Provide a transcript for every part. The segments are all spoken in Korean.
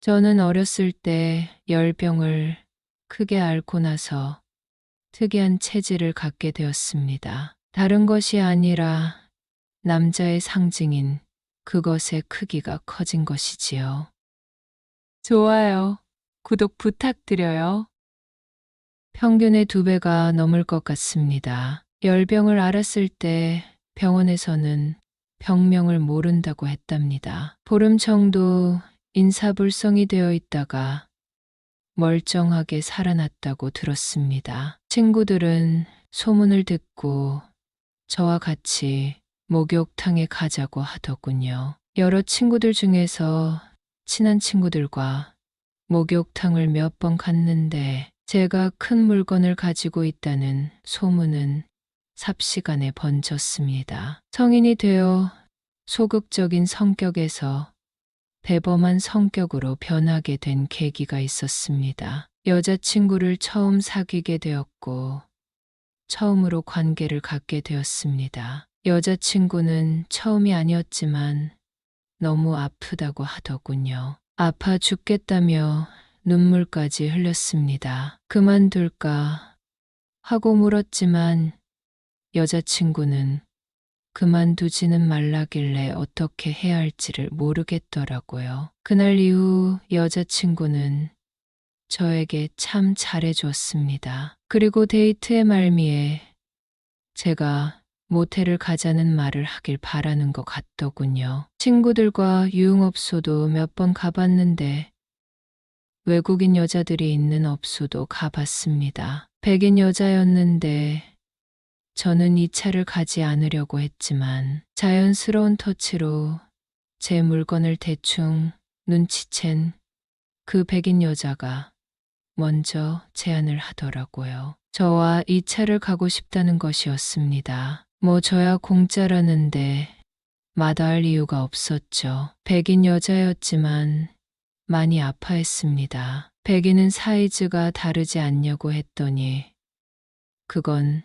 저는 어렸을 때 열병을 크게 앓고 나서 특이한 체질을 갖게 되었습니다. 다른 것이 아니라 남자의 상징인 그것의 크기가 커진 것이지요. 좋아요. 구독 부탁드려요. 평균의 두 배가 넘을 것 같습니다. 열병을 앓았을 때 병원에서는 병명을 모른다고 했답니다. 보름 정도 인사불성이 되어 있다가 멀쩡하게 살아났다고 들었습니다. 친구들은 소문을 듣고 저와 같이 목욕탕에 가자고 하더군요. 여러 친구들 중에서 친한 친구들과 목욕탕을 몇 번 갔는데 제가 큰 물건을 가지고 있다는 소문은 삽시간에 번졌습니다. 성인이 되어 소극적인 성격에서 대범한 성격으로 변하게 된 계기가 있었습니다. 여자친구를 처음 사귀게 되었고, 처음으로 관계를 갖게 되었습니다. 여자친구는 처음이 아니었지만 너무 아프다고 하더군요. 아파 죽겠다며 눈물까지 흘렸습니다. 그만둘까 하고 물었지만 여자친구는 그만두지는 말라길래 어떻게 해야 할지를 모르겠더라고요. 그날 이후 여자친구는 저에게 참 잘해주었습니다. 그리고 데이트의 말미에 제가 모텔을 가자는 말을 하길 바라는 것 같더군요. 친구들과 유흥업소도 몇 번 가봤는데 외국인 여자들이 있는 업소도 가봤습니다. 백인 여자였는데 저는 이 차를 가지 않으려고 했지만 자연스러운 터치로 제 물건을 대충 눈치챈 그 백인 여자가 먼저 제안을 하더라고요. 저와 이 차를 가고 싶다는 것이었습니다. 뭐 저야 공짜라는데 마다할 이유가 없었죠. 백인 여자였지만 많이 아파했습니다. 백인은 사이즈가 다르지 않냐고 했더니 그건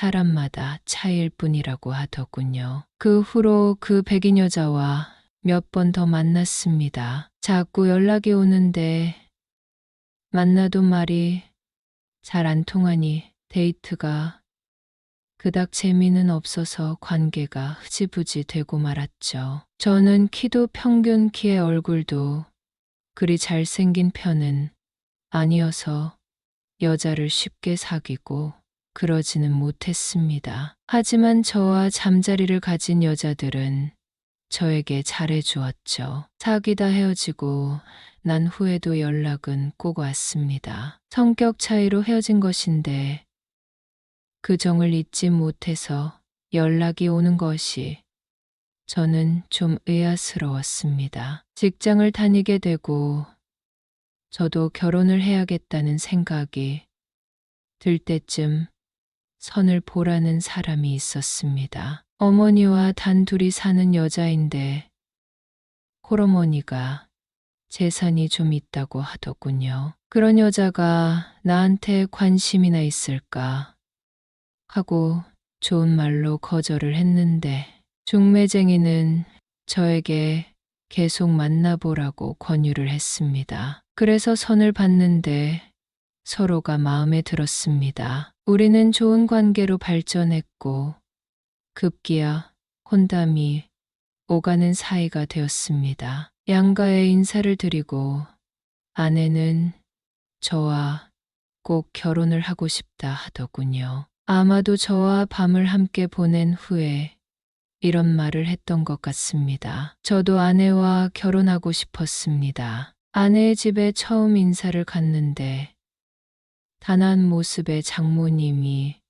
사람마다 차이일 뿐이라고 하더군요. 그 후로 그 백인 여자와 몇 번 더 만났습니다. 자꾸 연락이 오는데 만나도 말이 잘 안 통하니 데이트가 그닥 재미는 없어서 관계가 흐지부지 되고 말았죠. 저는 키도 평균 키의 얼굴도 그리 잘생긴 편은 아니어서 여자를 쉽게 사귀고 그러지는 못했습니다. 하지만 저와 잠자리를 가진 여자들은 저에게 잘해 주었죠. 사귀다 헤어지고 난 후에도 연락은 꼭 왔습니다. 성격 차이로 헤어진 것인데 그 정을 잊지 못해서 연락이 오는 것이 저는 좀 의아스러웠습니다. 직장을 다니게 되고 저도 결혼을 해야겠다는 생각이 들 때쯤 선을 보라는 사람이 있었습니다. 어머니와 단둘이 사는 여자인데 홀어머니가 재산이 좀 있다고 하더군요. 그런 여자가 나한테 관심이나 있을까 하고 좋은 말로 거절을 했는데 중매쟁이는 저에게 계속 만나보라고 권유를 했습니다. 그래서 선을 봤는데 서로가 마음에 들었습니다. 우리는 좋은 관계로 발전했고 급기야 혼담이 오가는 사이가 되었습니다. 양가에 인사를 드리고 아내는 저와 꼭 결혼을 하고 싶다 하더군요. 아마도 저와 밤을 함께 보낸 후에 이런 말을 했던 것 같습니다. 저도 아내와 결혼하고 싶었습니다. 아내의 집에 처음 인사를 갔는데 단한 모습의 장모님이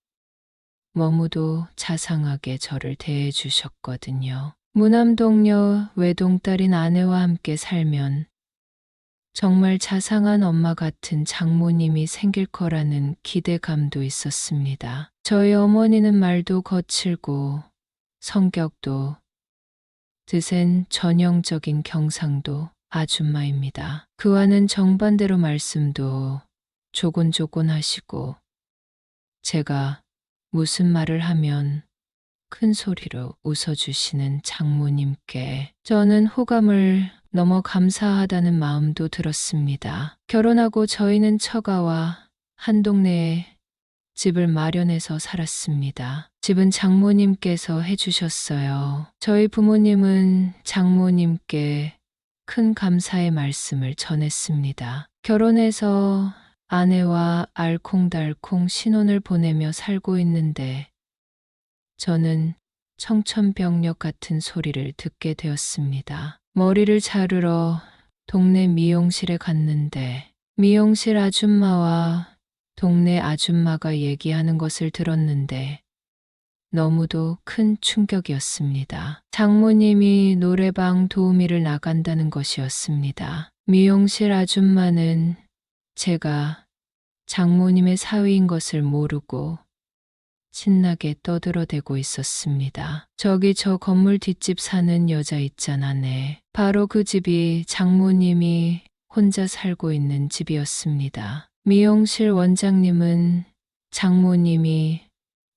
너무도 자상하게 저를 대해 주셨거든요. 무남동녀 외동딸인 아내와 함께 살면 정말 자상한 엄마 같은 장모님이 생길 거라는 기대감도 있었습니다. 저희 어머니는 말도 거칠고 성격도 드센 전형적인 경상도 아줌마입니다. 그와는 정반대로 말씀도 조곤조곤 하시고 제가 무슨 말을 하면 큰 소리로 웃어주시는 장모님께 저는 호감을 너무 감사하다는 마음도 들었습니다. 결혼하고 저희는 처가와 한 동네에 집을 마련해서 살았습니다. 집은 장모님께서 해주셨어요. 저희 부모님은 장모님께 큰 감사의 말씀을 전했습니다. 결혼해서 아내와 알콩달콩 신혼을 보내며 살고 있는데 저는 청천벽력 같은 소리를 듣게 되었습니다. 머리를 자르러 동네 미용실에 갔는데 미용실 아줌마와 동네 아줌마가 얘기하는 것을 들었는데 너무도 큰 충격이었습니다. 장모님이 노래방 도우미를 나간다는 것이었습니다. 미용실 아줌마는 제가 장모님의 사위인 것을 모르고 신나게 떠들어대고 있었습니다. 저기 저 건물 뒷집 사는 여자 있잖아, 네. 바로 그 집이 장모님이 혼자 살고 있는 집이었습니다. 미용실 원장님은 장모님이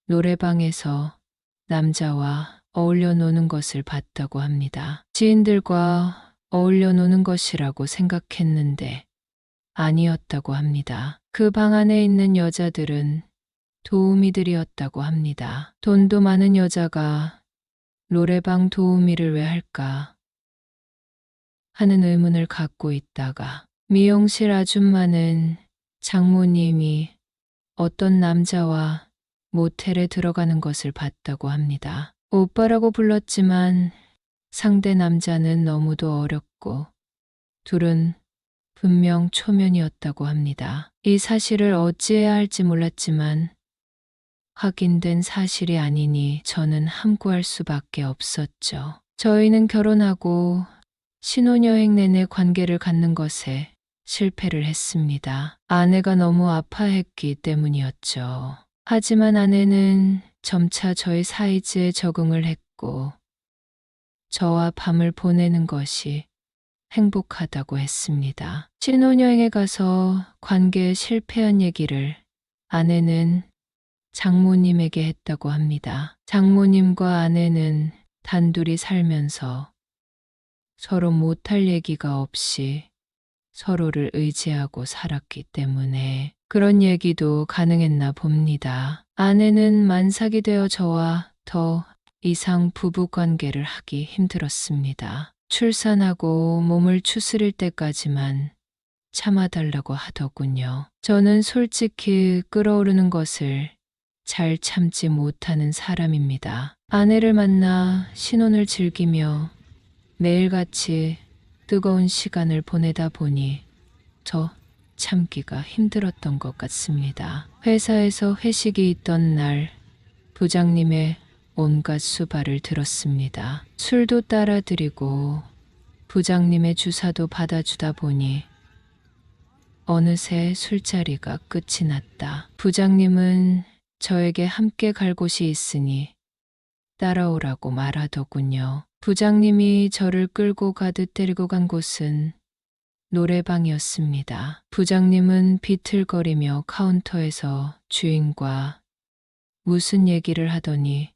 노래방에서 남자와 어울려 노는 것을 봤다고 합니다. 지인들과 어울려 노는 것이라고 생각했는데 아니었다고 합니다. 그 방 안에 있는 여자들은 도우미들이었다고 합니다. 돈도 많은 여자가 노래방 도우미를 왜 할까 하는 의문을 갖고 있다가 미용실 아줌마는 장모님이 어떤 남자와 모텔에 들어가는 것을 봤다고 합니다. 오빠라고 불렀지만 상대 남자는 너무도 어렸고 둘은 분명 초면이었다고 합니다. 이 사실을 어찌해야 할지 몰랐지만 확인된 사실이 아니니 저는 함구할 수밖에 없었죠. 저희는 결혼하고 신혼여행 내내 관계를 갖는 것에 실패를 했습니다. 아내가 너무 아파했기 때문이었죠. 하지만 아내는 점차 저의 사이즈에 적응을 했고, 저와 밤을 보내는 것이 행복하다고 했습니다. 신혼여행에 가서 관계에 실패한 얘기를 아내는 장모님에게 했다고 합니다. 장모님과 아내는 단둘이 살면서 서로 못할 얘기가 없이 서로를 의지하고 살았기 때문에 그런 얘기도 가능했나 봅니다. 아내는 만삭이 되어 저와 더 이상 부부 관계를 하기 힘들었습니다. 출산하고 몸을 추스릴 때까지만 참아달라고 하더군요. 저는 솔직히 끓어오르는 것을 잘 참지 못하는 사람입니다. 아내를 만나 신혼을 즐기며 매일같이 뜨거운 시간을 보내다 보니 저 참기가 힘들었던 것 같습니다. 회사에서 회식이 있던 날 부장님의 온갖 수발을 들었습니다. 술도 따라 드리고 부장님의 주사도 받아주다 보니 어느새 술자리가 끝이 났다. 부장님은 저에게 함께 갈 곳이 있으니 따라오라고 말하더군요. 부장님이 저를 끌고 가듯 데리고 간 곳은 노래방이었습니다. 부장님은 비틀거리며 카운터에서 주인과 무슨 얘기를 하더니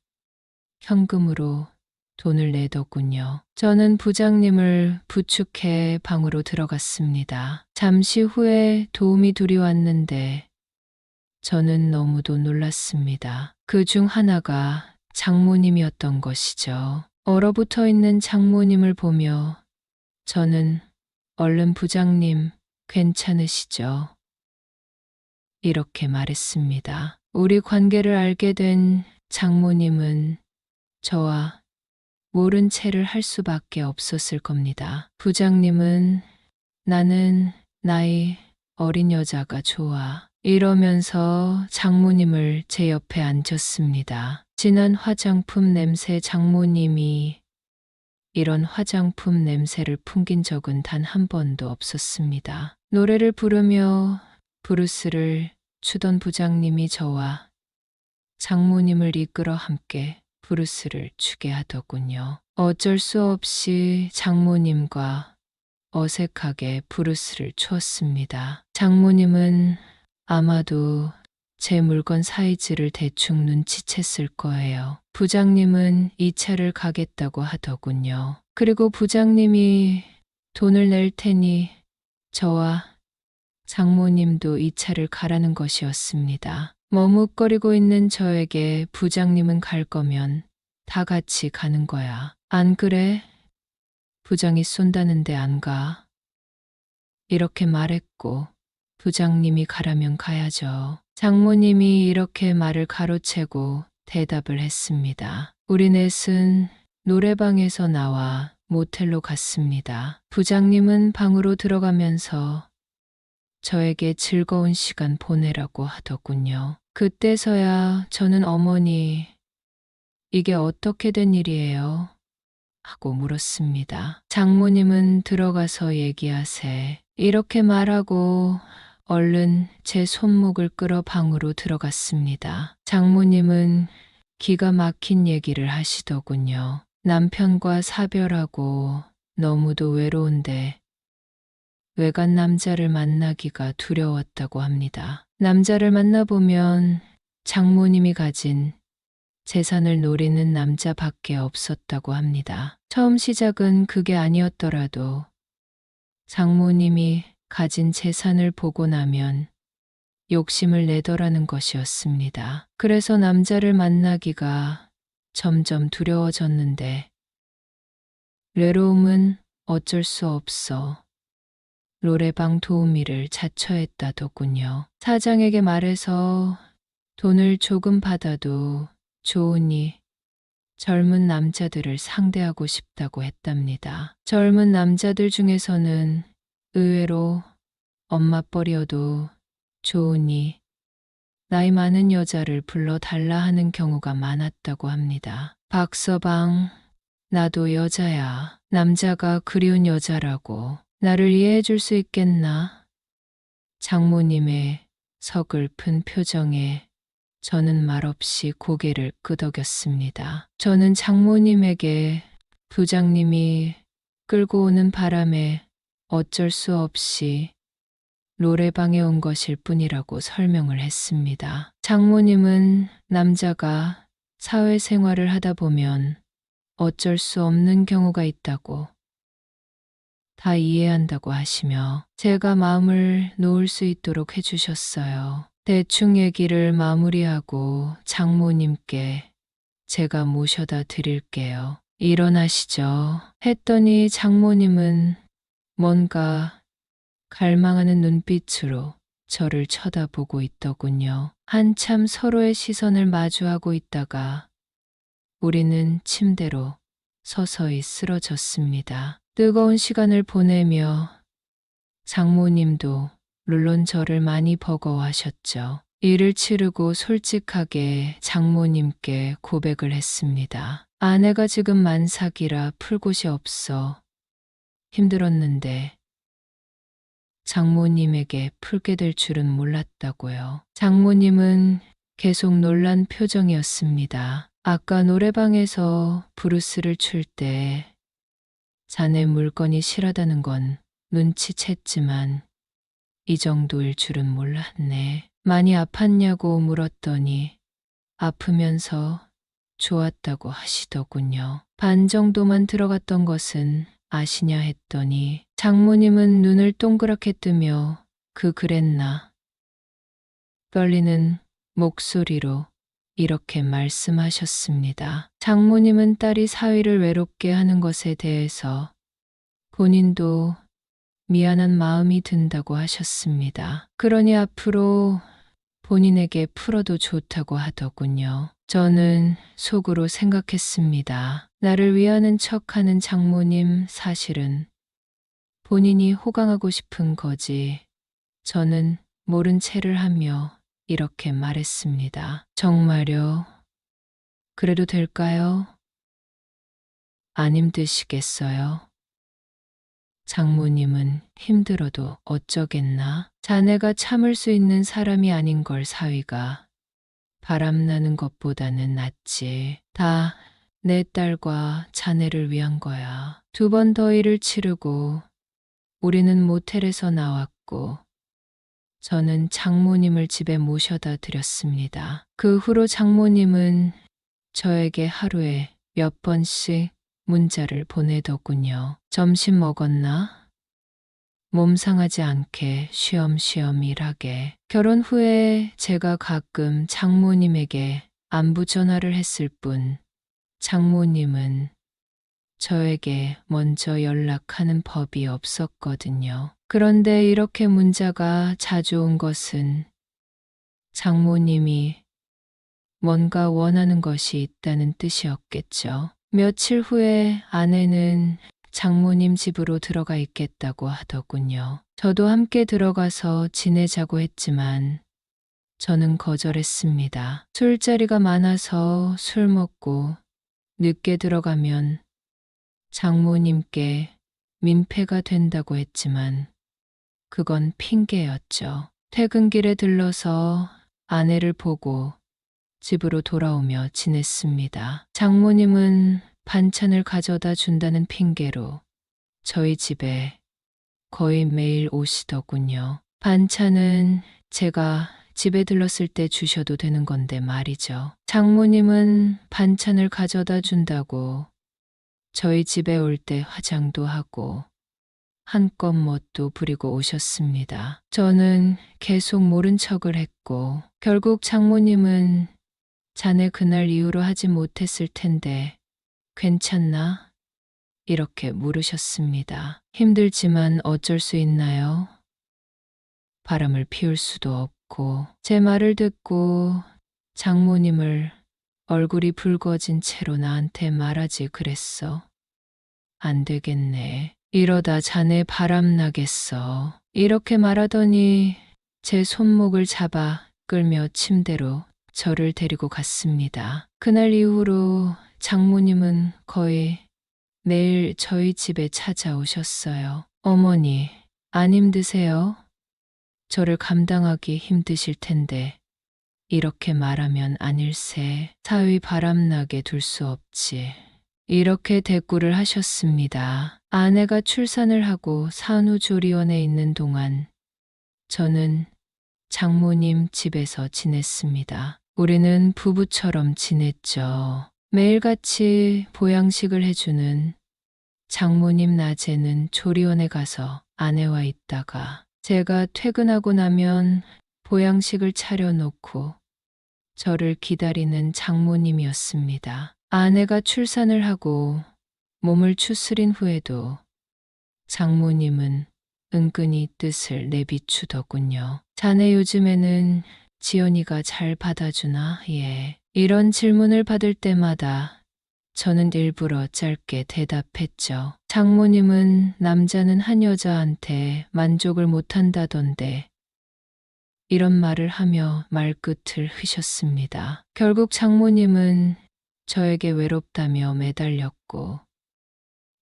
현금으로 돈을 내더군요. 저는 부장님을 부축해 방으로 들어갔습니다. 잠시 후에 도움이 둘이 왔는데 저는 너무도 놀랐습니다. 그 중 하나가 장모님이었던 것이죠. 얼어붙어 있는 장모님을 보며 저는 얼른 부장님 괜찮으시죠? 이렇게 말했습니다. 우리 관계를 알게 된 장모님은 저와 모른 채를 할 수밖에 없었을 겁니다. 부장님은 나는 나이 어린 여자가 좋아. 이러면서 장모님을 제 옆에 앉혔습니다. 진한 화장품 냄새 장모님이 이런 화장품 냄새를 풍긴 적은 단 한 번도 없었습니다. 노래를 부르며 브루스를 추던 부장님이 저와 장모님을 이끌어 함께 브루스를 추게 하더군요. 어쩔 수 없이 장모님과 어색하게 브루스를 추었습니다. 장모님은 아마도 제 물건 사이즈를 대충 눈치챘을 거예요. 부장님은 이 차를 가겠다고 하더군요. 그리고 부장님이 돈을 낼 테니 저와 장모님도 이 차를 가라는 것이었습니다. 머뭇거리고 있는 저에게 부장님은 갈 거면 다 같이 가는 거야. 안 그래? 부장이 쏜다는데 안 가. 이렇게 말했고 부장님이 가라면 가야죠. 장모님이 이렇게 말을 가로채고 대답을 했습니다. 우리 넷은 노래방에서 나와 모텔로 갔습니다. 부장님은 방으로 들어가면서 저에게 즐거운 시간 보내라고 하더군요. 그때서야 저는 어머니, 이게 어떻게 된 일이에요? 하고 물었습니다. 장모님은 들어가서 얘기하세. 이렇게 말하고 얼른 제 손목을 끌어 방으로 들어갔습니다. 장모님은 기가 막힌 얘기를 하시더군요. 남편과 사별하고 너무도 외로운데 외간 남자를 만나기가 두려웠다고 합니다. 남자를 만나보면 장모님이 가진 재산을 노리는 남자밖에 없었다고 합니다. 처음 시작은 그게 아니었더라도 장모님이 가진 재산을 보고 나면 욕심을 내더라는 것이었습니다. 그래서 남자를 만나기가 점점 두려워졌는데 외로움은 어쩔 수 없어 노래방 도우미를 자처했다더군요. 사장에게 말해서 돈을 조금 받아도 좋으니 젊은 남자들을 상대하고 싶다고 했답니다. 젊은 남자들 중에서는 의외로 엄마뻘이어도 좋으니 나이 많은 여자를 불러달라 하는 경우가 많았다고 합니다. 박서방, 나도 여자야. 남자가 그리운 여자라고 나를 이해해 줄 수 있겠나? 장모님의 서글픈 표정에 저는 말없이 고개를 끄덕였습니다. 저는 장모님에게 부장님이 끌고 오는 바람에 어쩔 수 없이 노래방에 온 것일 뿐이라고 설명을 했습니다. 장모님은 남자가 사회생활을 하다 보면 어쩔 수 없는 경우가 있다고 다 이해한다고 하시며 제가 마음을 놓을 수 있도록 해주셨어요. 대충 얘기를 마무리하고 장모님께 제가 모셔다 드릴게요. 일어나시죠. 했더니 장모님은 뭔가 갈망하는 눈빛으로 저를 쳐다보고 있더군요. 한참 서로의 시선을 마주하고 있다가 우리는 침대로 서서히 쓰러졌습니다. 뜨거운 시간을 보내며 장모님도 물론 저를 많이 버거워하셨죠. 일을 치르고 솔직하게 장모님께 고백을 했습니다. 아내가 지금 만삭이라 풀 곳이 없어 힘들었는데 장모님에게 풀게 될 줄은 몰랐다고요. 장모님은 계속 놀란 표정이었습니다. 아까 노래방에서 브루스를 출 때 자네 물건이 실하다는 건 눈치챘지만 이 정도일 줄은 몰랐네. 많이 아팠냐고 물었더니 아프면서 좋았다고 하시더군요. 반 정도만 들어갔던 것은 아시냐 했더니 장모님은 눈을 동그랗게 뜨며 그 그랬나 떨리는 목소리로 이렇게 말씀하셨습니다. 장모님은 딸이 사위를 외롭게 하는 것에 대해서 본인도 미안한 마음이 든다고 하셨습니다. 그러니 앞으로 본인에게 풀어도 좋다고 하더군요. 저는 속으로 생각했습니다. 나를 위하는 척 하는 장모님 사실은 본인이 호강하고 싶은 거지. 저는 모른 채를 하며 이렇게 말했습니다. 정말요? 그래도 될까요? 안 힘드시겠어요? 장모님은 힘들어도 어쩌겠나? 자네가 참을 수 있는 사람이 아닌 걸 사위가 바람나는 것보다는 낫지. 다 내 딸과 자네를 위한 거야. 두 번더 일을 치르고 우리는 모텔에서 나왔고 저는 장모님을 집에 모셔다 드렸습니다. 그 후로 장모님은 저에게 하루에 몇 번씩 문자를 보내더군요. 점심 먹었나? 몸 상하지 않게 쉬엄쉬엄 일하게. 결혼 후에 제가 가끔 장모님에게 안부 전화를 했을 뿐 장모님은 저에게 먼저 연락하는 법이 없었거든요. 그런데 이렇게 문자가 자주 온 것은 장모님이 뭔가 원하는 것이 있다는 뜻이었겠죠. 며칠 후에 아내는 장모님 집으로 들어가 있겠다고 하더군요. 저도 함께 들어가서 지내자고 했지만 저는 거절했습니다. 술자리가 많아서 술 먹고 늦게 들어가면 장모님께 민폐가 된다고 했지만 그건 핑계였죠. 퇴근길에 들러서 아내를 보고 집으로 돌아오며 지냈습니다. 장모님은 반찬을 가져다 준다는 핑계로 저희 집에 거의 매일 오시더군요. 반찬은 제가 집에 들렀을 때 주셔도 되는 건데 말이죠. 장모님은 반찬을 가져다 준다고 저희 집에 올 때 화장도 하고 한껏 멋도 부리고 오셨습니다. 저는 계속 모른 척을 했고 결국 장모님은 자네 그날 이후로 하지 못했을 텐데 괜찮나? 이렇게 물으셨습니다. 힘들지만 어쩔 수 있나요? 바람을 피울 수도 없고 제 말을 듣고 장모님을 얼굴이 붉어진 채로 나한테 말하지 그랬어. 안 되겠네. 이러다 자네 바람 나겠어. 이렇게 말하더니 제 손목을 잡아 끌며 침대로 저를 데리고 갔습니다. 그날 이후로 장모님은 거의 매일 저희 집에 찾아오셨어요. 어머니, 안 힘드세요? 저를 감당하기 힘드실 텐데 이렇게 말하면 아닐세. 사위 바람나게 둘 수 없지. 이렇게 대꾸를 하셨습니다. 아내가 출산을 하고 산후조리원에 있는 동안 저는 장모님 집에서 지냈습니다. 우리는 부부처럼 지냈죠. 매일같이 보양식을 해주는 장모님 낮에는 조리원에 가서 아내와 있다가 제가 퇴근하고 나면 보양식을 차려놓고 저를 기다리는 장모님이었습니다. 아내가 출산을 하고 몸을 추스린 후에도 장모님은 은근히 뜻을 내비추더군요. 자네 요즘에는 지연이가 잘 받아주나? 예. 이런 질문을 받을 때마다 저는 일부러 짧게 대답했죠. 장모님은 남자는 한 여자한테 만족을 못한다던데 이런 말을 하며 말끝을 흐셨습니다. 결국 장모님은 저에게 외롭다며 매달렸고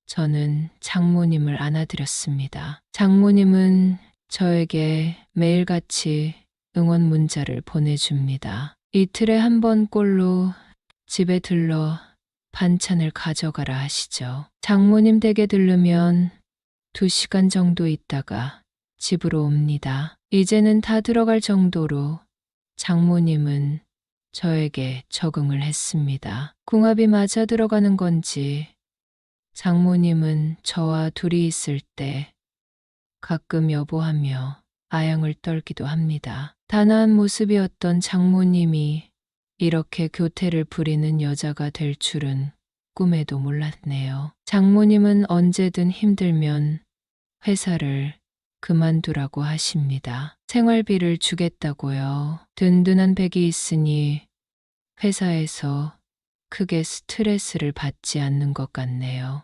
저는 장모님을 안아드렸습니다. 장모님은 저에게 매일같이 응원 문자를 보내줍니다. 이틀에 한 번 꼴로 집에 들러 반찬을 가져가라 하시죠. 장모님 댁에 들르면 두 시간 정도 있다가 집으로 옵니다. 이제는 다 들어갈 정도로 장모님은 저에게 적응을 했습니다. 궁합이 맞아 들어가는 건지 장모님은 저와 둘이 있을 때 가끔 여보하며 아양을 떨기도 합니다. 단아한 모습이었던 장모님이 이렇게 교태를 부리는 여자가 될 줄은 꿈에도 몰랐네요. 장모님은 언제든 힘들면 회사를 그만두라고 하십니다. 생활비를 주겠다고요. 든든한 백이 있으니 회사에서 크게 스트레스를 받지 않는 것 같네요.